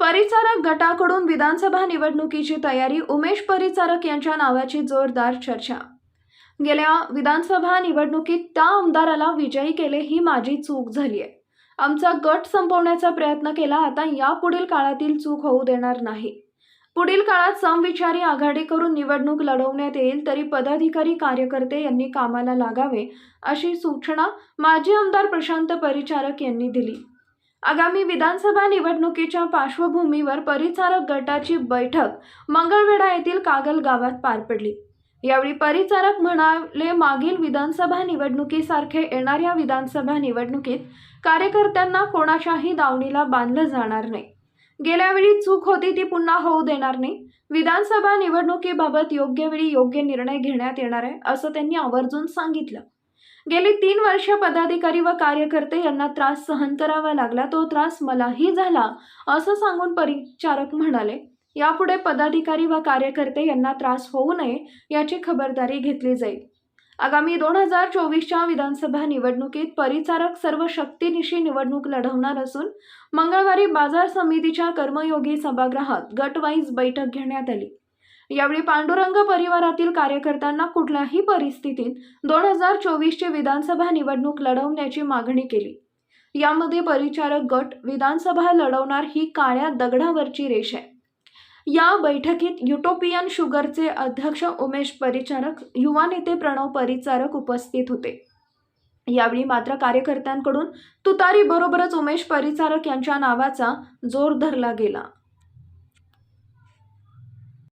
परिचारक गटाकडून विधानसभा निवडणुकीची तयारी उमेश परिचारक यांच्या नावाची जोरदार चर्चा. गेल्या विधानसभा निवडणुकीत त्या आमदाराला विजयी केले ही माझी चूक झाली आहे आमचा गट संपवण्याचा प्रयत्न केला आता यापुढील काळातील चूक होऊ देणार नाही. पुढील काळात समविचारी आघाडी करून निवडणूक लढवण्यात येईल तरी पदाधिकारी कार्यकर्ते यांनी कामाला लागावे अशी सूचना माजी आमदार प्रशांत परिचारक यांनी दिली. आगामी विधानसभा निवडणुकीच्या पार्श्वभूमीवर परिचारक गटाची बैठक मंगळवेढा येथील कागल गावात पार पडली. यावेळी परिचारक म्हणाले मागील विधानसभा निवडणुकीसारखे येणाऱ्या विधानसभा निवडणुकीत कार्यकर्त्यांना कोणाच्याही दावणीला बांधलं जाणार नाही. गेल्या वेळी चूक होती ती पुन्हा होऊ देणार नाही. विधानसभा निवडणुकीबाबत योग्य वेळी योग्य निर्णय घेण्यात येणार आहे असं त्यांनी आवर्जून सांगितलं. गेली तीन वर्ष पदाधिकारी व कार्यकर्ते यांना त्रास सहन करावा लागला. तो त्रास मलाही झाला असं सांगून परिचारक म्हणाले. यापुढे पदाधिकारी व कार्यकर्ते यांना त्रास होऊ नये याची खबरदारी घेतली जाईल. आगामी दोन हजार चोवीसच्या विधानसभा निवडणुकीत परिचारक सर्व शक्तीनिशी निवडणूक लढवणार असून मंगळवारी बाजार समितीच्या कर्मयोगी सभागृहात गटवाईज बैठक घेण्यात आली. यावेळी पांडुरंग परिवारातील कार्यकर्त्यांना कुठल्याही परिस्थितीत दोन हजार चोवीसची विधानसभा निवडणूक लढवण्याची मागणी केली. यामध्ये परिचारक गट विधानसभा लढवणार ही काळ्या दगडावरची रेष आहे. या बैठकीत युटोपियन शुगरचे अध्यक्ष उमेश परिचारक युवा नेते प्रणव परिचारक उपस्थित होते. यावेळी मात्र कार्यकर्त्यांकडून तुतारी बरोबरच उमेश परिचारक यांच्या नावाचा जोर धरला गेला.